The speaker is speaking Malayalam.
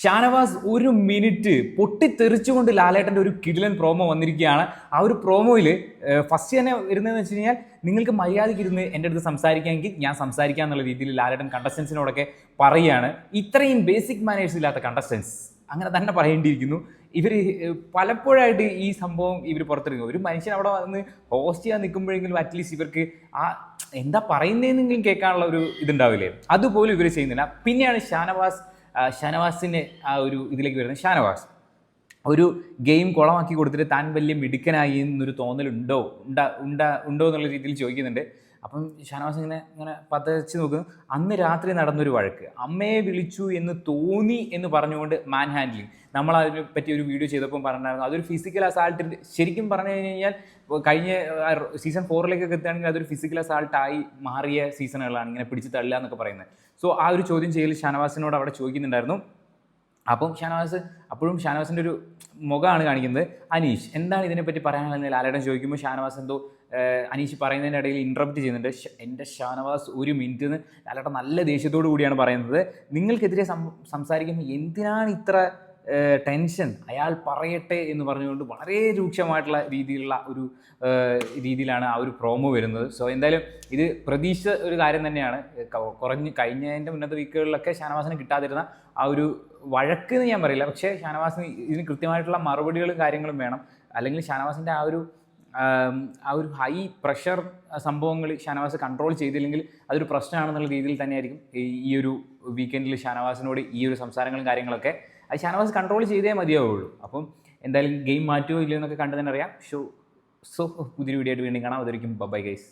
ഷാനവാസ് ഒരു മിനിറ്റ് പൊട്ടിത്തെറിച്ചുകൊണ്ട് ലാലേട്ടന്റെ ഒരു കിടിലൻ പ്രോമോ വന്നിരിക്കുകയാണ്. ആ ഒരു പ്രോമോയിൽ ഫസ്റ്റ് തന്നെ വരുന്നതെന്ന് വെച്ച് കഴിഞ്ഞാൽ നിങ്ങൾക്ക് മര്യാദയ്ക്ക് ഇരുന്ന് എന്റെ അടുത്ത് സംസാരിക്കാമെങ്കിൽ ഞാൻ സംസാരിക്കാം എന്നുള്ള രീതിയിൽ ലാലേട്ടൻ കണ്ടസ്റ്റൻസിനോടൊക്കെ പറയുകയാണ്. ഇത്രയും ബേസിക് മാനേഴ്സ് ഇല്ലാത്ത കണ്ടസ്റ്റൻസ് അങ്ങനെ തന്നെ പറയേണ്ടിയിരിക്കുന്നു. ഇവർ പലപ്പോഴായിട്ട് ഈ സംഭവം ഇവർ പുറത്തെടുക്കും ഒരു മനുഷ്യൻ അവിടെ വന്ന് ഹോസ്റ്റ് ചെയ്യാൻ നിൽക്കുമ്പോഴെങ്കിലും അറ്റ്ലീസ്റ്റ് ഇവർക്ക് ആ എന്താ പറയുന്നതെന്നെങ്കിലും കേൾക്കാനുള്ള ഒരു ഇതുണ്ടാവില്ലേ? അതുപോലും ഇവർ ചെയ്യുന്നില്ല. പിന്നെയാണ് ഷാനവാസ് ഷാനവാസിന്റെ ആ ഒരു ഇതിലേക്ക് വരുന്നത്. ഷാനവാസ് ഒരു ഗെയിം കുളമാക്കി കൊടുത്തിട്ട് താൻ വലിയ മിടുക്കനായി എന്നൊരു തോന്നലുണ്ടോ? ഉണ്ടാ ഉണ്ടാ ഉണ്ടോ എന്നുള്ള രീതിയിൽ ചോദിക്കുന്നുണ്ട്. അപ്പം ഷാനവാസ് ഇങ്ങനെ ഇങ്ങനെ പതച്ച് നോക്കുന്നു. അന്ന് രാത്രി നടന്നൊരു വഴക്ക്. അമ്മയെ വിളിച്ചു എന്ന് തോന്നി എന്ന് പറഞ്ഞുകൊണ്ട് മാൻ ഹാൻഡ്ലിങ് നമ്മൾ അതിനെ പറ്റി ഒരു വീഡിയോ ചെയ്തപ്പോൾ പറഞ്ഞിട്ടുണ്ടായിരുന്നു അതൊരു ഫിസിക്കൽ അസാൾട്ട് ശരിക്കും പറഞ്ഞു കഴിഞ്ഞാൽ കഴിഞ്ഞ സീസൺ ഫോറിലേക്കൊക്കെ എത്തുകയാണെങ്കിൽ അതൊരു ഫിസിക്കൽ അസാൾട്ടായി മാറിയ സീസണുകളാണ് ഇങ്ങനെ പിടിച്ച് തള്ളുക എന്നൊക്കെ പറയുന്നത്. സോ ആ ഒരു ചോദ്യം ചെയ്യൽ ഷാനവാസിനോട് അവിടെ ചോദിക്കുന്നുണ്ടായിരുന്നു. അപ്പം ഷാനവാസ് അപ്പോഴും ഷാനവാസിന്റെ ഒരു മുഖമാണ് കാണിക്കുന്നത്. അനീഷ് എന്താണ് ഇതിനെപ്പറ്റി പറയാനുള്ളത് ലാലേട്ടൻ ചോദിക്കുമ്പോൾ ഷാനവാസ് എന്തോ അനീഷ് പറയുന്നതിന്റെ ഇടയിൽ ഇൻട്രപ്റ്റ് ചെയ്യുന്നുണ്ട്. എന്റെ ഷാനവാസ് ഒരു മിനിറ്റ് എന്ന് നല്ല ദേഷ്യത്തോടു കൂടിയാണ് പറയുന്നത്. നിങ്ങൾക്കെതിരെ സംസാരിക്കുമ്പോൾ എന്തിനാണ് ഇത്ര ടെൻഷൻ അയാൾ പറയട്ടെ എന്ന് പറഞ്ഞുകൊണ്ട് വളരെ രൂക്ഷമായിട്ടുള്ള രീതിയിലുള്ള ഒരു രീതിയിലാണ് ആ ഒരു പ്രോമോ വരുന്നത്. സോ എന്തായാലും ഇത് പ്രതീക്ഷിച്ച ഒരു കാര്യം തന്നെയാണ്. കുറഞ്ഞ് കഴിഞ്ഞതിന്റെ മുന്നത്തെ വീക്കുകളിലൊക്കെ ഷാനവാസിന് കിട്ടാതിരുന്ന ആ ഒരു വഴക്ക് എന്ന് ഞാൻ പറയില്ല. പക്ഷേ ഷാനവാസിന് ഇതിന് കൃത്യമായിട്ടുള്ള മറുപടികളും കാര്യങ്ങളും വേണം. അല്ലെങ്കിൽ ഷാനവാസിന്റെ ആ ഒരു ആ ഒരു ഹൈ പ്രഷർ സംഭവങ്ങൾ ഷാനവാസ് കൺട്രോൾ ചെയ്തില്ലെങ്കിൽ അതൊരു പ്രശ്നമാണെന്നുള്ള രീതിയിൽ തന്നെയായിരിക്കും ഈ ഒരു വീക്കെൻഡിൽ ഷാനവാസിനോട് ഈ ഒരു സംസാരങ്ങളും കാര്യങ്ങളൊക്കെ അത് ഷാനവാസ് കൺട്രോൾ ചെയ്തേ മതിയാവുള്ളൂ. അപ്പം എന്തായാലും ഗെയിം മാറ്റുമോ ഇല്ലയോ എന്നൊക്കെ കണ്ടു തന്നെ അറിയാം ഷോ സോ പുതിയൊരു വീഡിയോ ആയിട്ട് വീണ്ടും കാണാം. അതൊരിക്കും ബൈ ഗൈസ്